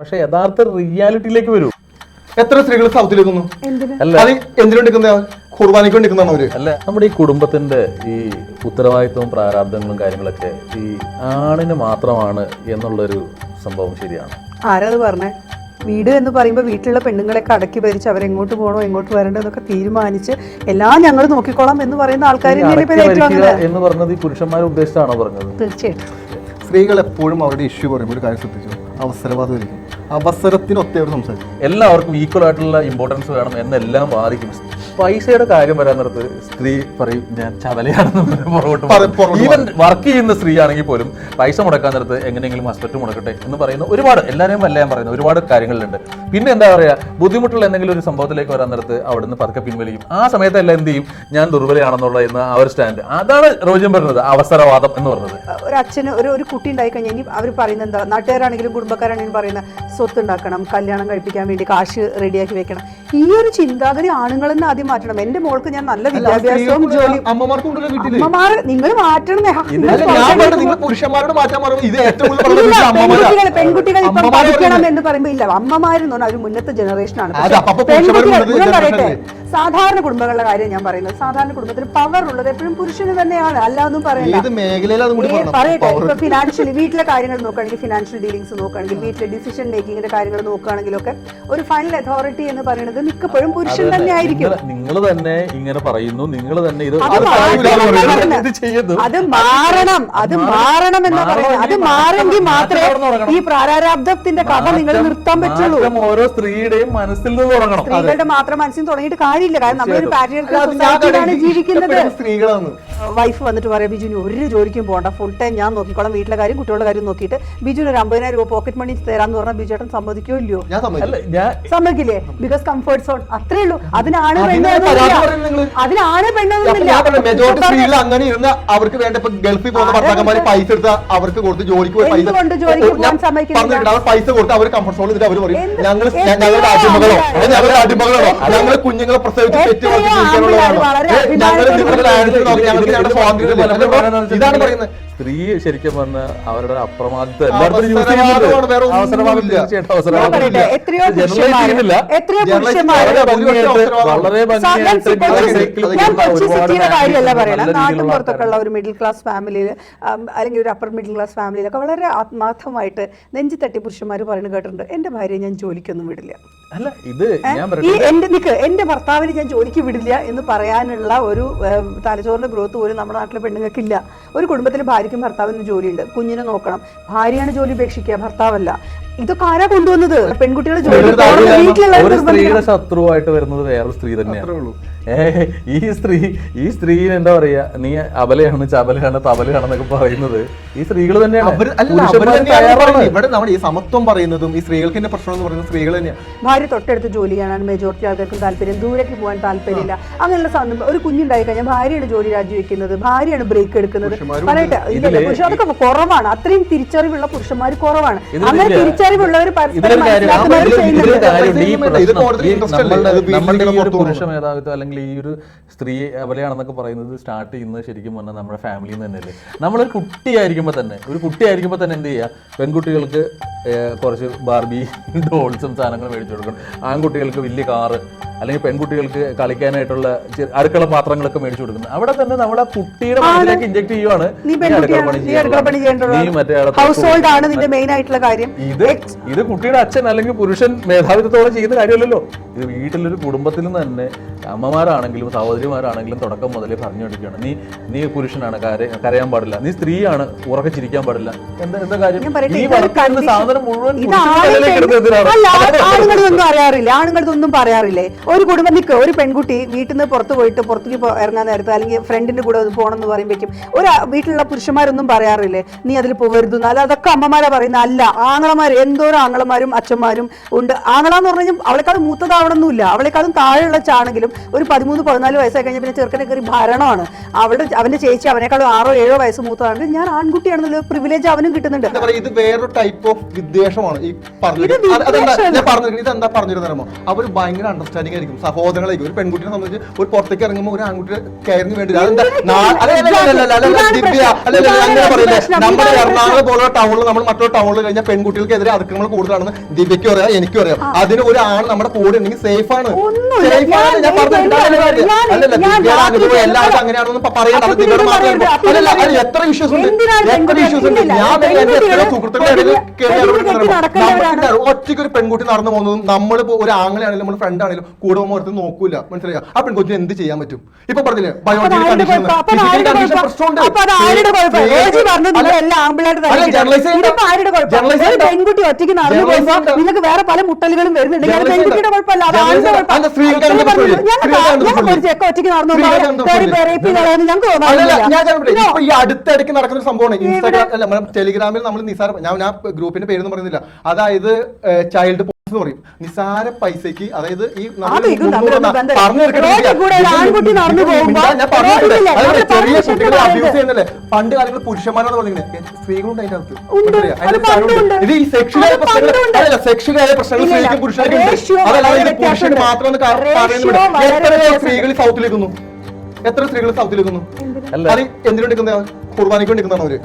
പക്ഷെ യഥാർത്ഥ റിയാലിറ്റിയിലേക്ക് വരൂ. എത്ര സ്ത്രീകൾ സൗത്തിലേക്ക് വന്നു എന്തിന് അല്ല കുർബാനയ്ക്ക് അവർ? നമ്മുടെ ഈ കുടുംബത്തിന്റെ ഈ ഉത്തരവാദിത്വവും പ്രാരാബ്ദങ്ങളും കാര്യങ്ങളൊക്കെ ഈ ആണിന് മാത്രമാണ് എന്നുള്ളൊരു സംഭവം ശരിയാണ്. ആരാത് പറഞ്ഞേ? വീട് എന്ന് പറയുമ്പോൾ വീട്ടിലുള്ള പെണ്ണുങ്ങളെയൊക്കെ അടക്കി ഭരിച്ച് അവരെങ്ങോട്ട് പോകണോ എങ്ങോട്ട് വരണ്ടോ എന്നൊക്കെ തീരുമാനിച്ച് എല്ലാം ഞങ്ങൾ നോക്കിക്കോളാം എന്ന് പറയുന്ന ആൾക്കാർ എന്ന് പറഞ്ഞത് ഈ പുരുഷന്മാരെ ഉദ്ദേശിച്ചാണോ പറഞ്ഞത്? തീർച്ചയായിട്ടും. സ്ത്രീകൾ എപ്പോഴും അവരുടെ ഇഷ്യൂ പറയുമ്പോൾ ഒരു കാര്യം ശ്രദ്ധിച്ചു? അവസരവാദമായിരിക്കും. അവസരത്തിനൊക്കെ അവർ സംസാരിക്കും. എല്ലാവർക്കും ഈക്വൽ ആയിട്ടുള്ള ഇമ്പോർട്ടൻസ് വേണം എന്നെല്ലാം ബാധിക്കും പൈസയുടെ കാര്യം വരാൻ നേരത്ത് സ്ത്രീ പറയും ഞാൻ ചവലയാണെന്ന് പുറകോട്ട് ഈവൻ വർക്ക് ചെയ്യുന്ന സ്ത്രീ ആണെങ്കിൽ പോലും പൈസ മുടക്കാൻ നേരത്ത് എങ്ങനെയെങ്കിലും ഹസ്ബൻഡ് മുടക്കട്ടെ എന്ന് പറയുന്ന ഒരുപാട് എല്ലാവരെയും അല്ല ഞാൻ പറയുന്നത് ഒരുപാട് കാര്യങ്ങളിലുണ്ട്. പിന്നെ എന്താ പറയുക ബുദ്ധിമുട്ടുള്ള എന്തെങ്കിലും ഒരു സംഭവത്തിലേക്ക് വരാൻ നേരത്ത് അവിടുന്ന് പതുക്കെ പിൻവലിക്കും. ആ സമയത്തല്ല എന്ത് ചെയ്യും? ഞാൻ ദുർബലയാണെന്നുള്ള എന്ന ആ ഒരു സ്റ്റാൻഡ് അതാണ് റോജ്യം പറഞ്ഞത് അവസരവാദം എന്ന് പറഞ്ഞത്. ഒരു അച്ഛന് ഒരു ഒരു കുട്ടി ഉണ്ടായി കഴിഞ്ഞാൽ ഇനി അവർ പറയുന്നത് എന്താ? നാട്ടുകാരാണെങ്കിലും കുടുംബക്കാരാണെങ്കിലും പറയുന്ന സ്വത്ത് ഉണ്ടാക്കണം കല്യാണം കഴിപ്പിക്കാൻ വേണ്ടി കാശ് റെഡിയാക്കി വെക്കണം. ഈ ഒരു ചിന്താഗതി ആണുങ്ങൾ തന്നെ ആദ്യം മാറ്റണം. എന്റെ മോൾക്ക് ഞാൻ നല്ല വിദ്യാഭ്യാസവും ജോലിയും അമ്മമാർക്കും ഉണ്ടല്ലോ വീട്ടിൽ. അമ്മമാർ നിങ്ങൾ മാറ്റണം പുരുഷന്മാരോട് മാറ്റാൻ. പെൺകുട്ടികൾ ഇപ്പം പഠിക്കണം എന്ന് പറയുമ്പോൾ ഇല്ല അമ്മമാരെന്ന് പറഞ്ഞാൽ ഒരു മുന്നത്തെ മുന്നത്തെ ഞാൻ പറയട്ടെ സാധാരണ കുടുംബങ്ങളുടെ കാര്യം ഞാൻ പറയുന്നത് സാധാരണ കുടുംബത്തിൽ പവർ ഉള്ളത് എപ്പോഴും പുരുഷന് തന്നെയാണ് അല്ലാതൊന്നും പറയുന്നത് പറയട്ടെ ഇപ്പൊ ഫിനാൻഷ്യലി വീട്ടിലെ കാര്യങ്ങൾ നോക്കുകയാണെങ്കിൽ ഫിനാൻഷ്യൽ ഡീലിംഗ്സ് നോക്കുകയാണെങ്കിൽ വീട്ടിലെ ഡിസിഷൻ മേക്കിങ്ങിന്റെ കാര്യങ്ങൾ നോക്കുകയാണെങ്കിലൊക്കെ ഒരു ഫൈനൽ അതോറിറ്റി എന്ന് പറയുന്നത് മിക്കപ്പോഴും പുരുഷൻ തന്നെ. ആയിരിക്കും നിങ്ങൾ തന്നെ ഇങ്ങനെ പറയുന്നു നിങ്ങൾ തന്നെ ഇത് അത് മാറണം. അത് മാറണം. എന്ന് പറയുന്നത്. അത് മാറെങ്കിൽ മാത്രമേ ഈ പ്രാരാബ്ദത്തിന്റെ കഥ നിങ്ങൾ നിർത്താൻ പറ്റുള്ളൂ. ഓരോ സ്ത്രീയുടെയും മനസ്സിൽ നിന്ന് തുടങ്ങണം സ്ത്രീകളുടെ മാത്രം മനസ്സിൽ തുടങ്ങിയിട്ട് കാര്യമില്ല. കാരണം നമ്മളൊരു പാരിയർ പാട്രിയർക്കൽ അത് സൊസൈറ്റിയിലാണ് ജീവിക്കുന്നത്. സ്ത്രീകളാണ്. വൈഫ് വന്നിട്ട് പറയാം ബിജുവിന് ഒരു ജോലിക്കും പോകണ്ട ഫുൾ ടൈം ഞാൻ നോക്കിക്കോളാം. വീട്ടിലെ കാര്യം കുട്ടികളുടെ കാര്യം നോക്കിയിട്ട് ബിജുവിന് ഒരു അമ്പതിനായിരം രൂപ പോക്കറ്റ് മണി തരാന്ന് പറഞ്ഞാൽ ബിജു ചേട്ടൻ സമ്മതിക്കോ ഇല്ലയോ? സമ്മതിക്കില്ലേ. ബിക്കോസ് കംഫർട്ട് സോൺ അത്രേ ഉള്ളൂ. അതിനാണ്. അതിനാണ് പെണ്ണെന്നില്ല അങ്ങനെ ഇരുന്ന് അവർക്ക് വേണ്ട ഇപ്പൊ ഗൾഫിൽ പോകുന്ന ഭർത്താക്കന്മാര് പൈസ എടുത്ത അവർക്ക് കൊടുത്ത് ജോലിക്ക് പോയി പൈസ പൈസ കൊടുത്ത് അവർ കംഫർട്ട് സോൺ അവർ പറയും ഞങ്ങൾ ഞങ്ങളുടെ അടിമകളോ? ഞങ്ങളുടെ അടിമകളോ ഞങ്ങൾ കുഞ്ഞുങ്ങളെ പ്രസവിച്ച് തെറ്റ് വളർത്തി ജീവിക്കാനുള്ളതാണോ ഞങ്ങൾ നിങ്ങളുടെ ഞങ്ങൾക്ക് ഇതാണ് പറയുന്നത് സ്ത്രീ ശരിക്കും പറഞ്ഞ അവരുടെ അപ്രമാദിത്വം എല്ലായിടത്തും യൂസ് ഒരു മിഡിൽ ക്ലാസ് ഫാമിലിയിൽ അല്ലെങ്കിൽ ഒരു അപ്പർ മിഡിൽ ക്ലാസ് ഫാമിലിയിലൊക്കെ വളരെ ആത്മാർത്ഥമായിട്ട് നെഞ്ചി തട്ടി പുരുഷന്മാർ പറയുന്നത് കേട്ടിട്ടുണ്ട്. എന്റെ ഭാര്യയെ ഞാൻ ജോലിക്കൊന്നും വിടില്ല. അല്ല ഇത് ഈ എന്റെ നിക്ക് എന്റെ ഭർത്താവിന് ഞാൻ ജോലിക്ക് വിടില്ല എന്ന് പറയാനുള്ള ഒരു തലച്ചോറിന്റെ ഗ്രോത്ത് പോലും നമ്മുടെ നാട്ടിലെ പെണ്ണുങ്ങൾക്കില്ല. ഒരു കുടുംബത്തിൽ ഭാര്യയ്ക്കും ഭർത്താവിനും ജോലിയുണ്ട്. കുഞ്ഞിനെ നോക്കണം. ഭാര്യയാണ് ജോലി ഉപേക്ഷിക്കുക. ഭർത്താവല്ല. ഇതൊക്കെ ആരാ കൊണ്ടുവന്നത്? പെൺകുട്ടികളെ ജോലി ഒരു സ്ത്രീയുടെ ശത്രുവായിട്ട് വരുന്നത് വേറൊരു സ്ത്രീ തന്നെയാണ്. അത്രേ ഉള്ളൂ. ഈ സ്ത്രീ ഈ സ്ത്രീ എന്താ പറയാ നീ അബലയാണ് ചബലയാണ് എന്നൊക്കെ പറയുന്നത് ഈ സ്ത്രീകൾ തന്നെയാണ്. ഇവിടെ നമ്മുടെ ഈ സമത്വം പറയുന്നതും ഈ സ്ത്രീകൾക്ക് തന്നെ പ്രശ്നം എന്ന് പറയുന്നത് സ്ത്രീകൾ തന്നെയാണ് ഭാര്യ തൊട്ടടുത്ത് ജോലി ചെയ്യാനാണ് മെജോറിറ്റി ആൾക്കാർക്കും താല്പര്യം. ദൂരേക്ക് പോകാൻ താല്പര്യമില്ല. അങ്ങനെയുള്ള ഒരു കുഞ്ഞുണ്ടായി കഴിഞ്ഞാൽ ഭാര്യയാണ് ജോലി രാജിവെക്കുന്നത്. ഭാര്യയാണ് ബ്രേക്ക് എടുക്കുന്നത്. പറയട്ടെ. പക്ഷെ അതൊക്കെ കുറവാണ്. അത്രയും തിരിച്ചറിവുള്ള പുരുഷന്മാർ കുറവാണ്. അങ്ങനെ അങ്ങനെ തിരിച്ചറിവുള്ളവർ? നമ്മളുടെ ഈ ഒരു പുരുഷ. മേധാവിത്വം അല്ലെങ്കിൽ ഈ ഒരു സ്ത്രീ എവിടെയാണെന്നൊക്കെ പറയുന്നത് സ്റ്റാർട്ട് ചെയ്യുന്നത് ശരിക്കും പറഞ്ഞാൽ നമ്മുടെ ഫാമിലിയിൽ നിന്ന് തന്നെയല്ലേ നമ്മളൊരു കുട്ടിയായിരിക്കുമ്പോൾ തന്നെ ഒരു കുട്ടിയായിരിക്കുമ്പോൾ തന്നെ എന്ത് ചെയ്യുക പെൺകുട്ടികൾക്ക് കുറച്ച് ബാർബി ഡോൾസും സാധനങ്ങളും മേടിച്ചു കൊടുക്കണം ആൺകുട്ടികൾക്ക് വലിയ കാറ് അല്ലെങ്കിൽ പെൺകുട്ടികൾക്ക് കളിക്കാനായിട്ടുള്ള അടുക്കള പാത്രങ്ങളൊക്കെ മേടിച്ചു കൊടുക്കുന്നത്. അവിടെ തന്നെ നമ്മളെ കുട്ടിയുടെ മനസ്സിലേക്ക് ഇഞ്ചക്ട് ചെയ്യുവാണ്. ഇത് ഇത് കുട്ടിയുടെ അച്ഛൻ അല്ലെങ്കിൽ പുരുഷൻ മേധാവിത്വത്തോടെ ചെയ്യുന്ന കാര്യമല്ലല്ലോ. ഇത് വീട്ടിലൊരു കുടുംബത്തിൽ നിന്ന് തന്നെ അമ്മമാരാണെങ്കിലും സഹോദരിമാരാണെങ്കിലും തുടക്കം മുതലേ പറഞ്ഞു കൊടുക്കുകയാണ് നീ നീ പുരുഷനാണ്. കരയാൻ പാടില്ല. നീ സ്ത്രീയാണ്. ഉറക്കെ ചിരിക്കാൻ പാടില്ല. എന്താ എന്താ കാര്യം? നീ സാധനം മുഴുവൻ ആണുങ്ങളിതൊന്നും അറിയാറില്ല. ആണുങ്ങളിതൊന്നും പറയാറില്ലേ? ഒരു കുടുംബം നിൽക്കുക. ഒരു പെൺകുട്ടി വീട്ടിൽ നിന്ന് പുറത്ത് പോയിട്ട് പുറത്തേക്ക് ഇറങ്ങാൻ നേരത്ത് അല്ലെങ്കിൽ ഫ്രണ്ടിന്റെ കൂടെ പോകണം എന്ന് പറയുമ്പോഴേക്കും ഒരു വീട്ടിലുള്ള പുരുഷന്മാരൊന്നും പറയാറില്ലേ? നീ അതിൽ പോകരുത്. അല്ല അതൊക്കെ അമ്മമാരാ പറയുന്നത്. അല്ല ആങ്ങളമാർ എന്തോരം ആങ്ങളമാരും അച്ഛന്മാരും ഉണ്ട്. ആങ്ങളാന്ന് പറഞ്ഞു കഴിഞ്ഞാൽ അവളെക്കാളും മൂത്തതാവണമെന്നില്ല. അവളെക്കാളും താഴെയുള്ള ചാണെങ്കിലും ഒരു പതിമൂന്ന് പതിനാല് വയസ്സായി കഴിഞ്ഞാൽ പിന്നെ ചെറുക്കനെ കയറി ഭരണമാണ്. അവളുടെ അവന്റെ ചേച്ചി അവനേക്കാളും ആറോ ഏഴോ വയസ്സ് മൂത്തതാണെങ്കിൽ ഞാൻ ആൺകുട്ടിയാണെന്നുള്ള പ്രിവിലേജ് അവനും കിട്ടുന്നുണ്ട്. ഇത് വേറൊരു ടൈപ്പ് ഓഫ് വിദ്വേഷമാണ് ഈ പറഞ്ഞു ഞാൻ പറഞ്ഞു ഇതെന്താ പറഞ്ഞിരുന്നോ അവർ ഭയങ്കര അണ്ടർസ്റ്റാൻഡിംഗ് ആയിരിക്കും സഹോദരങ്ങളായിരിക്കും. ഒരു പെൺകുട്ടിയെ സംബന്ധിച്ച് ഒരു പുറത്തേക്ക് ഇറങ്ങുമ്പോൾ ഒരു ആൺകുട്ടിയെ കയറിന് വേണ്ടി അതെന്താ? അങ്ങനെ പറയില്ലേ? നമ്മുടെ എറണാകുളം പോലുള്ള ടൗണിൽ നമ്മൾ മറ്റൊരു ടൗണിൽ കഴിഞ്ഞാൽ പെൺകുട്ടികൾക്കെതിരെ അതിക്രമങ്ങൾ കൂടുതലാണെന്ന് ദിവ്യക്കും അറിയാം എനിക്കും അറിയാം. അതിന് ഒരു ആൺ നമ്മുടെ കൂടെ ഉണ്ടെങ്കിൽ സേഫ് ആണ്. ഞാൻ- ദിവ്യയുടെ അനുഭവം അങ്ങനെയാണെന്ന് പറയണ്ട. അത് ദിവ്യയുടെ മാത്രമേ അല്ലല്ല എത്ര ഇഷ്യൂസ് ഉണ്ട്? എത്ര ഇഷ്യൂസ് ഉണ്ട്? ഞാൻ എന്റെ എത്ര സുഹൃത്തുക്കളുടെ ഇടയിൽ ഒറ്റയ്ക്ക് ഒരു പെൺകുട്ടി നടന്നു പോകുന്നതും നമ്മൾ ഒരു ആങ്ങളെയാണെങ്കിലും നമ്മൾ ഫ്രണ്ട് ആണെങ്കിലും കൂടെ ഓർത്ത് നോക്കൂല. മനസ്സിലായോ? ആ പെൺകുട്ടിന് എന്ത് ചെയ്യാൻ പറ്റും? ഇപ്പൊ പറഞ്ഞില്ലേ. പെൺകുട്ടി ഒറ്റയ്ക്ക് നടന്നു പോകുമ്പോ നിങ്ങൾക്ക് വേറെ പല മുട്ടലുകളും വരുന്നുണ്ടെങ്കിൽ അത് പെൺകുട്ടിയുടെ. കുഴപ്പമല്ല? ചെക്ക ഒറ്റയ്ക്ക് നടന്നു ഞങ്ങൾക്ക് ഈ അടുത്തിടയ്ക്ക് നടക്കുന്ന ഒരു സംഭവമാണ് ഇൻസ്റ്റാഗ്രാം അല്ല ടെലിഗ്രാമിൽ നമ്മൾ നിസാരം ഞാൻ ഞാൻ ഗ്രൂപ്പിന്റെ പേരൊന്നും പറയുന്നില്ല അതായത് ചൈൽഡ് എന്ന് പറയും. നിസാര പൈസക്ക് അതായത് ഈ ചെറിയ കുട്ടികളെ അബ്യൂസ് ചെയ്യുന്നല്ലേ പണ്ട് കാലങ്ങളിൽ പുരുഷന്മാരാണ് പറഞ്ഞില്ലേ സ്ത്രീകളുണ്ട് അതിന്റെ അകത്ത്. ഇത് ഈ പ്രശ്നങ്ങൾ പ്രശ്നങ്ങൾ. സ്ത്രീക്കും പുരുഷനും അതല്ലാതെ. മാത്രം എത്ര. സ്ത്രീകൾ സൗത്തിലേക്കുന്നു. എത്ര സ്ത്രീകൾ സൗത്തിലേക്കുന്നു? അല്ല. അത് കുർബാനയ്ക്ക് വേണ്ടി. ഒരു.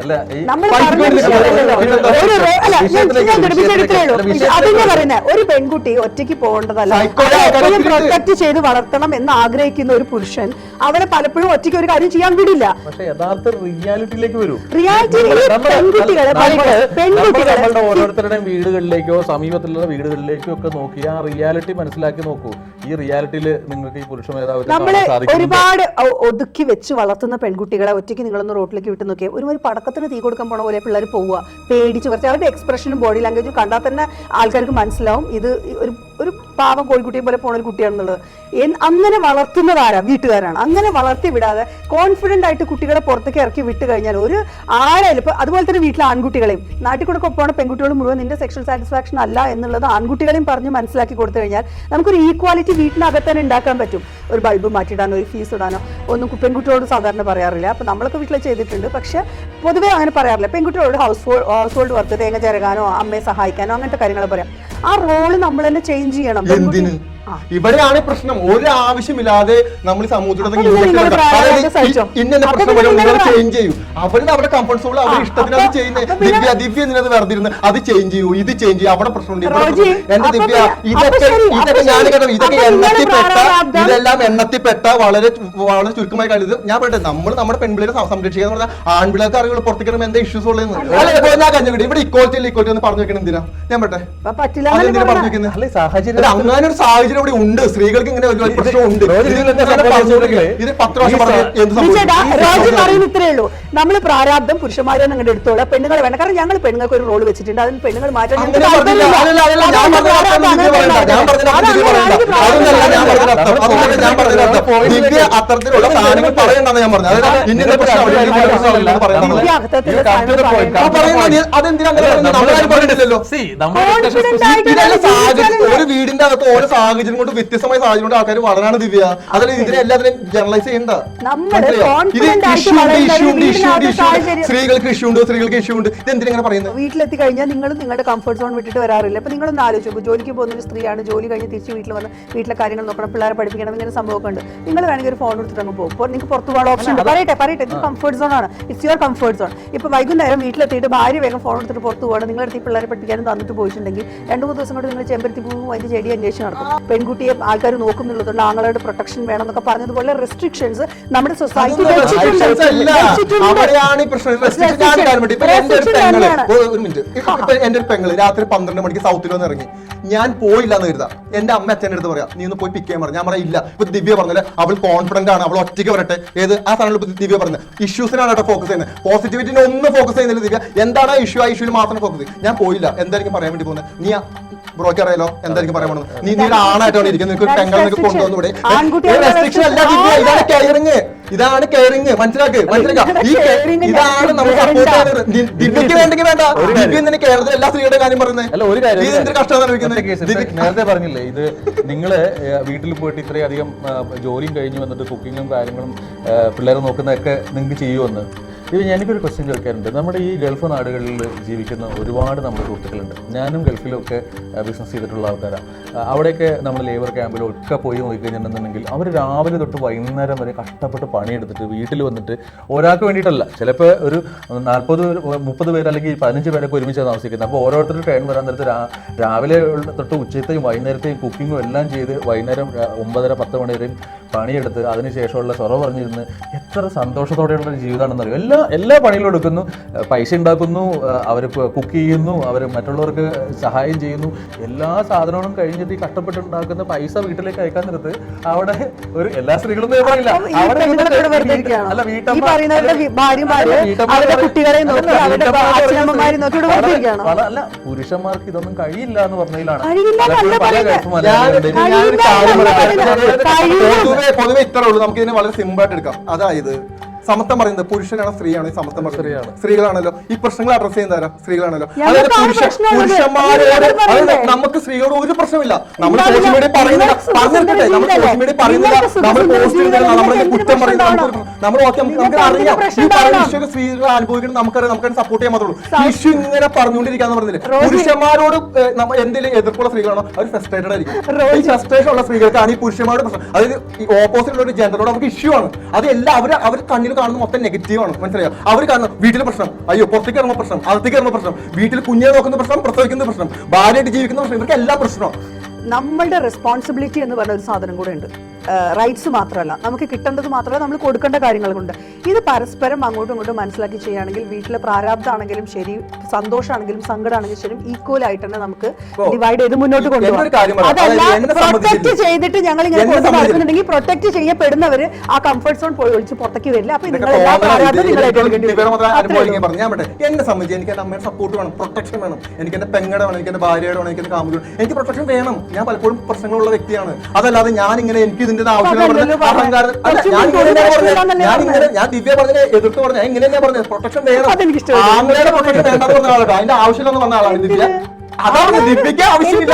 പറയുന്നത് പെൺകുട്ടി ഒറ്റയ്ക്ക് പോകേണ്ടതല്ല എപ്പോഴും പ്രൊട്ടക്ട് ചെയ്ത് വളർത്തണം എന്ന് ആഗ്രഹിക്കുന്ന ഒരു പുരുഷൻ അവനെ പലപ്പോഴും ഒറ്റയ്ക്ക് ഒരു കാര്യം ചെയ്യാൻ വിടില്ല റിയാലിറ്റിയിലേക്ക് വരൂ പെൺകുട്ടികളെ ഓരോരുത്തരുടെയും വീടുകളിലേക്കോ സമീപത്തിലുള്ള വീടുകളിലേക്കോ ഒക്കെ നോക്കി ആ റിയാലിറ്റി മനസ്സിലാക്കി നോക്കൂ ഈ റിയാലിറ്റിയിൽ നിങ്ങൾക്ക് ഈ പുരുഷ മേധാവിത്വം നമ്മൾ? ഒരുപാട് ഒതുക്കി വെച്ച് വളർത്തുന്ന പെൺകുട്ടികളെ ഒറ്റയ്ക്ക് നിങ്ങളൊന്ന് റോട്ടിലേക്ക് വിട്ട് നോക്കിയാൽ ഒരു പടക്കത്തിന് തീ കൊടുക്കാൻ പോണ പോലെ പിള്ളേർ പോവുക. പേടിച്ച് കുറച്ച്. അവരുടെ എക്സ്പ്രഷനും ബോഡി ലാംഗ്വേജും കണ്ടാൽ തന്നെ ആൾക്കാർക്ക് മനസ്സിലാവും. ഇത് ഒരു ഒരു പാവം കോഴിക്കുട്ടിയെ പോലെ പോണ ഒരു കുട്ടിയാണെന്നുള്ളത്. അങ്ങനെ വളർത്തുന്നതാരാ വീട്ടുകാരാണ്. അങ്ങനെ വളർത്തി വിടാതെ കോൺഫിഡന്റ് ആയിട്ട് കുട്ടികളെ പുറത്തേക്ക് ഇറക്കി വിട്ട് കഴിഞ്ഞാൽ ഒരു ആരായാലും ഇപ്പോൾ അതുപോലെ തന്നെ വീട്ടിലെ ആൺകുട്ടികളെയും നാട്ടിൽ കൂടെ ഒപ്പമാണ് പെൺകുട്ടികൾ മുഴുവൻ നിന്റെ സെക്ഷൽ സാറ്റിസ്ഫാക്ഷൻ അല്ല എന്നുള്ളത് ആൺകുട്ടികളെയും പറഞ്ഞ് മനസ്സിലാക്കി കൊടുത്തു കഴിഞ്ഞാൽ നമുക്കൊരു ഈക്വാലിറ്റി വീട്ടിനകത്ത് തന്നെ ഉണ്ടാക്കാൻ പറ്റും. ഒരു ബൾബ് മാറ്റിയിടാനോ ഒരു ഫീസ് ഇടാനോ ഒന്നും പെൺകുട്ടികളോട് സാധാരണ പറയാറില്ല. അപ്പോൾ നമ്മളൊക്കെ വീട്ടിൽ ചെയ്തിട്ടുണ്ട്. പക്ഷെ പൊതുവേ അങ്ങനെ പറയാറില്ല. പെൺകുട്ടികളോട് household household work തേങ്ങ ചേരകാനോ അമ്മയെ സഹായിക്കാനോ അങ്ങനത്തെ കാര്യങ്ങൾ പറയാം. ആ റോൾ നമ്മൾ തന്നെ ചേഞ്ച് ചെയ്യണം. ഇവിടെയാണ് പ്രശ്നം. ഒരു ആവശ്യമില്ലാതെ നമ്മൾ സഹിച്ചോ? ഇന്ന പ്രശ്നം വരും നിങ്ങൾ ചേഞ്ച് ചെയ്യൂ. അവരുടെ അവിടെ കംഫർട്ട് അവരുടെ ആ, ഇഷ്ടത്തിന് അത് ചെയ്യുന്നത് ദിവ്യ ദിവ്യ എന്തിനത് വെറുതെ അത് ചേഞ്ച് ചെയ്യൂ ഇത് ചേഞ്ച് ചെയ്യൂ അവിടെ പ്രശ്നമുണ്ട് എന്റെ ദിവ്യ ഇതൊക്കെ ഇതൊക്കെ ഞാൻ. കേട്ടോ ഇതൊക്കെ എണ്ണത്തിൽപ്പെട്ട ഇതെല്ലാം എണ്ണത്തിൽപ്പെട്ട വളരെ വളരെ ചുരുക്കമായി കളിത് ഞാൻ പറയട്ടെ നമ്മൾ നമ്മുടെ പെൺപിള്ളേരെ സംരക്ഷിക്കുക എന്ന് പറഞ്ഞാൽ ആൺപിള്ളേർക്ക് അറിയുള്ളൂ പുറത്തേക്ക് വരുമ്പോൾ എന്താ ഇഷ്യൂസ് ഉള്ളതെന്ന്. ഞാൻ കഞ്ഞു ഇവിടെ ഇക്വാലിറ്റി ഇക്വാലിറ്റി എന്ന് പറഞ്ഞു വെക്കണം എന്തിനാ? ഞാൻ പറട്ടെ പറ്റില്ല അതെന്തിനാ പറഞ്ഞു? വെക്കുന്നത്? അങ്ങനെ ഒരു സാഹചര്യം ഇവിടെ ഉണ്ട്. സ്ത്രീകൾക്ക് ഇങ്ങനെ ഒരു പ്രശ്നമുണ്ട്. ഇത് പത്ത് വർഷം? രാജു പറയുന്ന ഇത്രേ ഉള്ളൂ. നമ്മൾ പ്രാരാബ്ദം പുരുഷന്മാരെ നിങ്ങളുടെ എടുത്തോളാം. പെണ്ണുങ്ങളെ വേണം. കാരണം ഞങ്ങൾ പെണ്ണുങ്ങൾക്ക് ഒരു റോൾ വെച്ചിട്ടുണ്ട്. അതിന് പെണ്ണുങ്ങൾ മാറ്റാൻ ഞങ്ങൾക്ക്. താല്പര്യമില്ല. ദിവ്യ അത്തരത്തിലുള്ള സാധനങ്ങൾ പറയണ്ടെന്ന് ഞാൻ പറഞ്ഞു. അതായത് പ്രശ്നമില്ല? ഒരു വീടിന്റെ അകത്ത് ഓരോ സാഹചര്യം കൊണ്ട് വ്യത്യസ്തമായ സാഹചര്യം കൊണ്ട് ആൾക്കാർ വളരാണ് ദിവ്യ. അതിൽ ഇതിനെ എല്ലാത്തിനും ജനറലൈസ് ചെയ്യണ്ട? ഇത് സ്ത്രീകൾക്ക് ഇഷ്യൂ ഉണ്ട് സ്ത്രീകൾക്ക് ഇഷ്യൂ ഉണ്ട്. ഇത് എന്തിനാ പറയുന്നത്? വീട്ടിലെത്തി കഴിഞ്ഞാൽ നിങ്ങൾ നിങ്ങളുടെ കംഫർട്ട് സോൺ വിട്ടിട്ട് വരാറില്ല. അപ്പൊ നിങ്ങളൊന്ന് ആലോചിച്ചു ജോലിക്ക് പോകുന്ന ഒരു സ്ത്രീയാണ് ജോലി കഴിഞ്ഞ് തിരിച്ച് വീട്ടിൽ വന്ന് വീട്ടിലെ കാര്യങ്ങൾ നോക്കണം പിള്ളേരെ പഠിപ്പിക്കണം ഇങ്ങനെ സംഭവമൊക്കെ ഉണ്ട്. നിങ്ങൾ വേണമെങ്കിൽ ഒരു ഫോൺ എടുത്തിട്ട് അങ്ങ് പോകും. നിങ്ങൾക്ക് പുറത്തു പോകാൻ ഓപ്ഷൻ ഉണ്ട്. പറയട്ടെ പറയട്ടെ. ഇത് കംഫർട്ട് സോൺ ആണ്. ഇറ്റ്സ് യുവർ കംഫർട്ട് സോൺ ഇപ്പൊ വൈകുന്നേരം വീട്ടിലെത്തിയിട്ട് ഭാര്യ വേഗം ഫോൺ എടുത്തിട്ട് പുറത്ത് പോകണം നിങ്ങളുടെ അടുത്ത് പിള്ളേരെ പഠിപ്പിക്കാനും തന്നിട്ട് പോയിട്ടുണ്ടെങ്കിൽ രണ്ട് മൂന്ന് ദിവസം കൊണ്ട് നിങ്ങൾ ചെമ്പരത്തി പോകും അതിന്റെ ചെടി അന്വേഷിച്ച് നടക്കും. പെൺകുട്ടിയെ ആൾക്കാർ നോക്കുന്നുള്ളതുകൊണ്ട് ആങ്ങളുടെ പ്രൊട്ടക്ഷൻ വേണം എന്നൊക്കെ പറഞ്ഞതുപോലെ റെസ്ട്രിക്ഷൻസ് നമ്മുടെ സൊസൈറ്റി എന്റെ ഒരു പെങ്ങൾ. രാത്രി പന്ത്രണ്ട് മണിക്ക് സൗത്തിൽ വന്ന് ഇറങ്ങി. ഞാൻ പോയില്ല എന്ന് കരുതാം. എന്റെ അമ്മ അച്ഛന്റെ അടുത്ത് പറയാം നീ ഒന്ന് പോയി പിക്ക് ചെയ്യാൻ പറഞ്ഞു ഞാൻ പറയാം ഇല്ല. ഇപ്പൊ ദിവ്യ പറഞ്ഞല്ലേ അവൾ കോൺഫിഡന്റ് ആണ് അവൾ ഒറ്റയ്ക്ക് വരട്ടെ. ഏത്? ആ സാധനം ദിവ്യ പറഞ്ഞത്. ഇഷ്യൂസിനാണ് കേട്ടോ ഫോക്കസ് ചെയ്യുന്നത്. പോസിറ്റിവിറ്റിനെ ഒന്നും ഫോക്കസ് ചെയ്യുന്നില്ല ദിവ്യ. എന്താണ് ഇഷ്യൂ ആ ഇഷ്യൂവിൽ മാത്രം ഫോക്കസ് ഞാൻ പോയില്ല. എന്തായിരിക്കും പറയാൻ വേണ്ടി പോകുന്നത്? നീ ബ്രോക്ക് അറിയാലോ? എന്തായിരിക്കും പറയാൻ നീ നീ ആണായിട്ടാണ് ഇരിക്കുന്നത്? നിനക്ക് പെങ്ങളെ കൊണ്ടുവന്നു ഇവിടെ. റെസ്ട്രിക്ഷൻ അല്ല ഇതാണ് കെയറിങ് ഇതാണ് കെയറിങ് മനസ്സിലാക്ക്? മനസ്സിലാക്കുക ഈ ഇതാണ് നമ്മൾ സപ്പോർട്ട് ചെയ്യുന്നത്. ദിവ്യക്ക് വേണ്ടെങ്കിൽ വേണ്ട. ദിവ്യ എന്തിനാ കേരളത്തിലെ എല്ലാ സ്ത്രീകളുടെ കാര്യം പറയുന്നത്. നേരത്തെ പറഞ്ഞില്ലേ ഇത് നിങ്ങൾ വീട്ടിൽ പോയിട്ട് ഇത്രയധികം ജോലിയും കഴിഞ്ഞ് വന്നിട്ട് കുക്കിങ്ങും കാര്യങ്ങളും പിള്ളേരെ നോക്കുന്നതൊക്കെ നിങ്ങൾക്ക് ചെയ്യുമെന്ന് ഇത് എനിക്കൊരു ക്വസ്റ്റ്യൻ ചോദിക്കാറുണ്ട്. നമ്മുടെ ഈ ഗൾഫ് നാടുകളിൽ ജീവിക്കുന്ന ഒരുപാട് നമ്മുടെ സുഹൃത്തുക്കളുണ്ട്. ഞാനും ഗൾഫിലൊക്കെ ബിസിനസ് ചെയ്തിട്ടുള്ള ആൾക്കാരാണ് അവിടെയൊക്കെ നമ്മൾ ലേബർ ക്യാമ്പിലും ഒക്കെ പോയി നോക്കിക്കഴിഞ്ഞിട്ടുണ്ടെന്നുണ്ടെങ്കിൽ അവർ രാവിലെ തൊട്ട് വൈകുന്നേരം വരെ കഷ്ടപ്പെട്ട് പണിയെടുത്തിട്ട് വീട്ടിൽ വന്നിട്ട് ഒരാൾക്ക് വേണ്ടിയിട്ടല്ല. ചിലപ്പോൾ ഒരു നാൽപ്പത് മുപ്പത് പേര് അല്ലെങ്കിൽ പതിനഞ്ച് പേരൊക്കെ ഒരുമിച്ചാണ് താമസിക്കുന്നത്. അപ്പോൾ ഓരോരുത്തരും ട്രെയിൻ വരാൻ നേരത്ത് രാവിലെ തൊട്ട് ഉച്ചത്തെയും വൈകുന്നേരത്തെയും കുക്കിങ്ങും എല്ലാം ചെയ്ത് വൈകുന്നേരം ഒമ്പതര പത്ത് മണി വരെയും പണിയെടുത്ത് അതിനുശേഷമുള്ള സ്വറ പറഞ്ഞിരുന്ന് എത്ര സന്തോഷത്തോടെയുള്ള ഒരു ജീവിതമാണെന്നറിയും? എല്ലാ എല്ലാ പണികളും എടുക്കുന്നു. പൈസ ഉണ്ടാക്കുന്നു അവർ കുക്ക് ചെയ്യുന്നു അവർ മറ്റുള്ളവർക്ക് സഹായം ചെയ്യുന്നു. എല്ലാ സാധനങ്ങളും കഴിഞ്ഞിട്ട് ഈ കഷ്ടപ്പെട്ടുണ്ടാക്കുന്ന പൈസ വീട്ടിലേക്ക് അയക്കാൻ നിരത്ത് അവിടെ ഒരു എല്ലാ സ്ത്രീകളും പറയില്ല? അല്ല വീട്ടമ്മ അല്ല, പുരുഷന്മാർക്ക് ഇതൊന്നും കഴിയില്ല എന്ന് പറഞ്ഞതിലാണ്. പൊതുവെ പൊതുവെ ഇത്രേ ഉള്ളൂ. നമുക്ക് ഇതിനെ വളരെ സിമ്പിൾ ആയിട്ട് എടുക്കാം. അതായത് സമത്വം പറയുന്നത് പുരുഷനാണോ സ്ത്രീയാണോ ഈ സമത്വം പറയുന്നത്? സ്ത്രീകളാണല്ലോ. ഈ പ്രശ്നങ്ങൾ അഡ്രസ് ചെയ്യുന്ന ആരാ സ്ത്രീകളാണല്ലോ അതായത് പുരുഷ പുരുഷന്മാരോട് അതായത് നമുക്ക് സ്ത്രീകളോട് ഒരു പ്രശ്നമില്ല. നമ്മൾ സോഷ്യൽ മീഡിയ. പറയുന്നില്ല. നിങ്ങൾക്ക് നമ്മൾ സോഷ്യൽ മീഡിയ പറയുന്നില്ല. നമ്മൾ പോസ്റ്റ് ചെയ്യുന്നില്ല. നമ്മളെ കുറ്റം നമുക്ക് നമ്മൾ ഓക്കെ നമുക്ക് അറിയാം. ഈ പറയുന്ന? ഇഷ്യൂ സ്ത്രീകൾ അനുഭവിക്കണം നമുക്കറിയാം. നമുക്ക് സപ്പോർട്ട് ചെയ്യാൻ മാത്രമേ ഉള്ളൂ. ഇഷ്യൂ ഇങ്ങനെ പറഞ്ഞുകൊണ്ടിരിക്കാന്ന് പറഞ്ഞില്ലേ? പുരുഷന്മാരോട് നമ്മ എന്തെങ്കിലും എതിർപ്പുള്ള സ്ത്രീകളാണോ? അവർ ഫ്രസ്ട്രേറ്റഡ് ആയിരിക്കും. ഈ ഫ്രസ്ട്രേഷൻ ഉള്ള സ്ത്രീകൾക്കാണ് ഈ പുരുഷന്മാരുടെ പ്രശ്നം. അതായത് ഓപ്പോസിറ്റ് ഉള്ള ഒരു ജെൻഡറോട് അവർക്ക് ഇഷ്യൂ ആണ്. അത് എല്ലാം അവർ അവർ കണ്ണിൽ കാണുന്ന മൊത്തം നെഗറ്റീവ് ആണ്. മനസ്സിലായോ? അവർ കാണുന്ന വീട്ടിലെ പ്രശ്നം. അയ്യോ പുറത്തേക്ക് ഇറങ്ങുന്ന പ്രശ്നം അകത്തേക്ക് ഇറങ്ങുന്ന പ്രശ്നം വീട്ടിൽ കുഞ്ഞിനെ നോക്കുന്ന പ്രശ്നം പ്രസവിക്കുന്ന പ്രശ്നം ഭാര്യയായിട്ട് ജീവിക്കുന്ന പ്രശ്നം ഇവർക്ക് എല്ലാ പ്രശ്നവും. നമ്മളുടെ റെസ്പോൺസിബിലിറ്റി എന്ന് പറഞ്ഞ ഒരു സാധനം കൂടെ ഉണ്ട്. റൈറ്റ്സ് മാത്രമല്ല. നമുക്ക് കിട്ടേണ്ടത് മാത്രമല്ല നമ്മൾ കൊടുക്കേണ്ട കാര്യങ്ങളുണ്ട്. ഇത് പരസ്പരം അങ്ങോട്ടും ഇങ്ങോട്ടും മനസ്സിലാക്കി ചെയ്യുകയാണെങ്കിൽ വീട്ടിലെ പ്രാരാബ്ദമാണെങ്കിലും ശരി സന്തോഷമാണെങ്കിലും സങ്കടമാണെങ്കിലും ശരി ഈക്വൽ ആയിട്ട് തന്നെ നമുക്ക് ഡിവൈഡ് ചെയ്ത് മുന്നോട്ട് കൊണ്ടുപോകാം. അതല്ല പ്രൊട്ടക്ട് ചെയ്തിട്ട് ഞങ്ങൾ ഇങ്ങനെ പ്രൊട്ടക്ട് ചെയ്യപ്പെടുന്നവര് ആ കംഫർട്ട് സോൺ പോയി ഒളിച്ച് പുറത്തേക്ക് വരില്ല. അപ്പൊ നിങ്ങൾ എല്ലാ തോന്നലാണ്. പ്രാരാബ്ദം നിങ്ങൾ എന്നെ സംബന്ധിച്ച് എനിക്ക് എന്റെ അമ്മയുടെ സപ്പോർട്ട് വേണം പ്രൊട്ടക്ഷൻ വേണം. എനിക്ക് എന്റെ പെങ്ങടെ വേണം എനിക്ക് എന്റെ ഭാര്യയുടെ വേണം എനിക്ക് എന്റെ കാമുക എനിക്ക് പ്രൊട്ടക്ഷൻ വേണം. ഞാൻ പലപ്പോഴും പ്രശ്നങ്ങളുള്ള വ്യക്തിയാണ്. അതല്ലാതെ ഞാൻ ഇങ്ങനെ എനിക്ക് ഇതിന്റെ ആവശ്യം അഹങ്കാരം ഞാൻ ഇങ്ങനെ ഞാൻ ദിവ്യ പറഞ്ഞ എതിർത്ത് പറഞ്ഞ ഇങ്ങനെ ഞാൻ പറഞ്ഞത്. പ്രൊട്ടക്ഷൻ വേണം. ആംഗ്ലയുടെ പ്രൊട്ടക്ഷൻ വേണ്ടാന്ന് പറഞ്ഞ ആളാണ് അതിന്റെ ആവശ്യമില്ലെന്ന് പറഞ്ഞ ആളാണ് ദിവ്യ. അതാണ് ദിവ്യക്ക് ആവശ്യമില്ല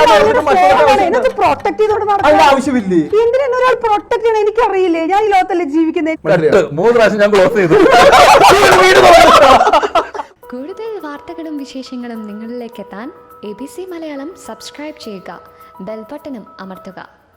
ചെയ്തുകൊണ്ട് നടക്കാൻ. ആവശ്യമില്ലേ? എന്തിനാണ് ഒരാൾ പ്രൊട്ടക്ട് ചെയ്യണം? എനിക്കറിയില്ലേ? ഞാൻ ഈ ലോകത്തല്ലേ ജീവിക്കുന്നത്. മൂന്ന് പ്രാവശ്യം ഞാൻ ക്ലോസ് ചെയ്തു. കൂടുതൽ വാർത്തകളും വിശേഷങ്ങളും നിങ്ങളിലേക്ക് എത്താൻ A B C Malayalam subscribe ചെയ്യുക. ബെൽബട്ടനും അമർത്തുക